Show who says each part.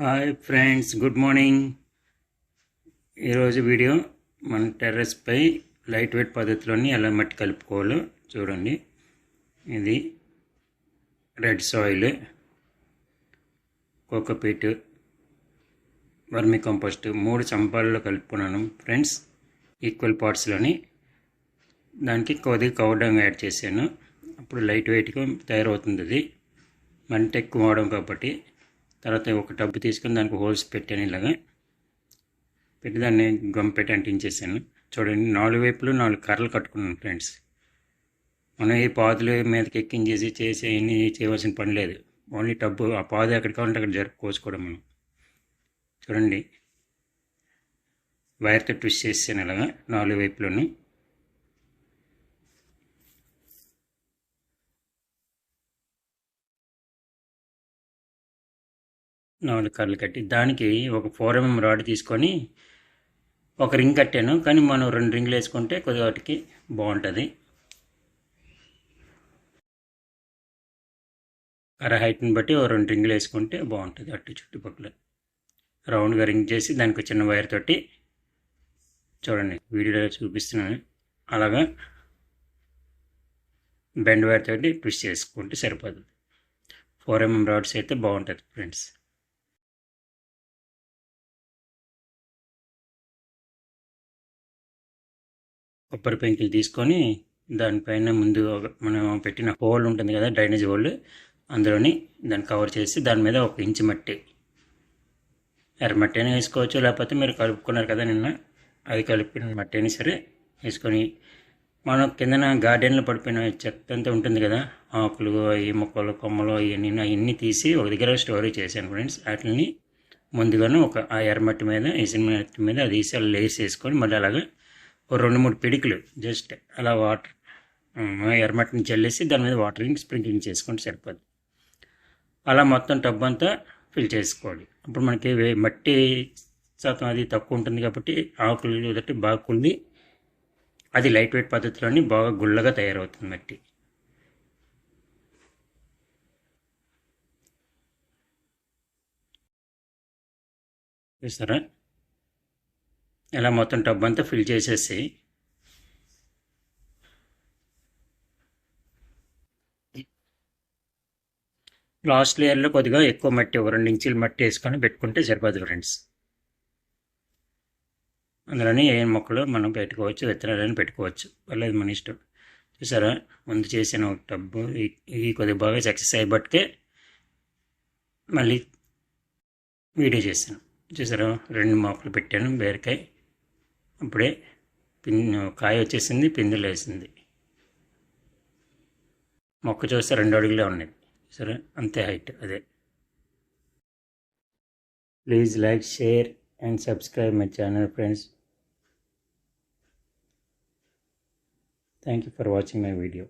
Speaker 1: Hi friends good morning. ఈరోజు video మన టెర్రస్పై లైట్ వెయిట్ పద్ధతిలోని ఎలా మట్టి కలుపుకోవాలో చూడండి. ఇది red soil cocopeat vermicompost మూడు చంపాలలో కలుపుకున్నాను ఫ్రెండ్స్. ఈక్వల్ పార్ట్స్లోని దానికి కొద్దిగా కవడంగా యాడ్ చేశాను. అప్పుడు లైట్ వెయిట్గా తయారవుతుంది అది. మంట ఎక్కువ వాడడం కాబట్టి తర్వాత ఒక టబ్బు తీసుకుని దానికి హోల్స్ పెట్టాను ఇలాగా. పెట్టి దాన్ని గమ్ పెట్టి అంటించేసాను చూడండి నాలుగు వైపులు నాలుగు కర్రలు కట్టుకున్నాను ఫ్రెండ్స్. మనం ఈ పాదులు మీదకి ఎక్కించేసి చేసి అన్ని చేయవలసిన పని లేదు. ఓన్లీ టబ్బు ఆ పాదు ఎక్కడ కావాలంటే అక్కడ జరుపుకోసుకోవడం మనం. చూడండి. వైర్తో ట్విస్ట్ చేసాను ఇలాగా నాలుగు వైపులోనూ. నాలుగు కర్రలు కట్టి దానికి ఒక ఫోర్ ఎంఎం రాడ్ తీసుకొని ఒక రింగ్ కట్టాను. కానీ మనం రెండు రింగులు వేసుకుంటే కొద్దివాటికి బాగుంటుంది. కర హైట్ని బట్టి ఓ రెండు రింగులు వేసుకుంటే బాగుంటుంది అటు చుట్టుపక్కల. రౌండ్గా రింగ్ చేసి దానికి చిన్న వైర్ తోటి చూడండి వీడియోలో చూపిస్తున్నాను. అలాగా బెండ్ వైర్ తోటి ట్విస్ట్ చేసుకుంటే సరిపోతుంది ఫోర్ ఎంఎం రాడ్స్ అయితే బాగుంటుంది ఫ్రెండ్స్. కొబ్బరి పెంకులు తీసుకొని దానిపైన ముందు మనం పెట్టిన హోల్ ఉంటుంది కదా డ్రైనేజ్ హోల్ అందులోని దాన్ని కవర్ చేసి దాని మీద ఒక ఇంచు మట్టి ఎర్రమట్టి అయినా వేసుకోవచ్చు. లేకపోతే మీరు కలుపుకున్నారు కదా నిన్న అది కలిపిన మట్టి అయినా సరే వేసుకొని మనం కిందన గార్డెన్లో పడిపోయిన చెత్త అంతా ఉంటుంది కదా ఆకులు ఈ మొక్కలు కొమ్మలు అవన్నీ అవన్నీ తీసి ఒక దగ్గర స్టోరేజ్ చేశాను ఫ్రెండ్స్. వాటిని ముందుగానే ఒక ఆ ఎర్రమట్టి మీద వేసిన మట్టి మీద అది వేసి అలా లేస్ వేసుకొని మళ్ళీ అలాగా ఓ రెండు మూడు పిడికలు జస్ట్ అలా వాటర్ ఎర్రమట్టిని చల్లేసి దాని మీద వాటరింగ్ స్ప్రింక్లింగ్ చేసుకుంటే సరిపోద్ది అలా మొత్తం టబ్ అంతా ఫిల్ చేసుకోవాలి. అప్పుడు మనకి మట్టి శాతం అది తక్కువ ఉంటుంది కాబట్టి ఆకులు ఒకటి బాగా కుళ్ళి అది లైట్ వెయిట్ పద్ధతిలోని బాగా గుళ్ళగా తయారవుతుంది మట్టి. చూస్తారా? ఇలా మొత్తం టబ్ అంతా ఫిల్ చేసేసి లాస్ట్ లేయర్లో కొద్దిగా ఎక్కువ మట్టి ఒక రెండు ఇంచులు మట్టి వేసుకొని పెట్టుకుంటే సరిపోదు ఫ్రెండ్స్. అందులోనే ఏ మొక్కలు మనం పెట్టుకోవచ్చు విత్తనాలని పెట్టుకోవచ్చు. పర్లేదు మన ఇష్టం. చూసారా? ముందు చేసిన ఒక టబ్బు ఇది కొద్దిగా బాగా సక్సెస్ అయ్యబట్టే మళ్ళీ వీడియో చేశాను. చూసారా? రెండు మొక్కలు పెట్టాను బీరకాయ. అప్పుడే పిన్ కాయ వచ్చేసింది పిందులు వేసింది మొక్క చూస్తే రెండు అడుగులే ఉన్నది సరే అంతే హైట్ అదే. Please like share and subscribe my channel friends. Thank you for watching my video.